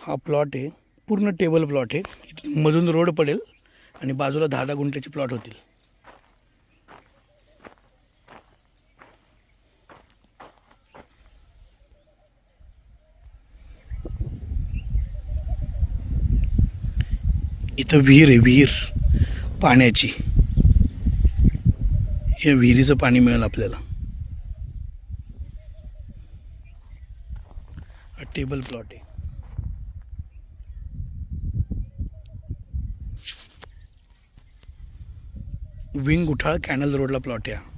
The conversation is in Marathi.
हा प्लॉट आहे. पूर्ण टेबल प्लॉट आहे. मधून रोड पडेल आणि बाजूला दहा दहा गुंठ्याचे प्लॉट होतील. इथं विहीर आहे विहीर. पाण्याची. या विहिरीचं पाणी मिळेल आपल्याला. हा टेबल प्लॉट आहे. विंग उठाळ कॅनल रोडला प्लॉट आहे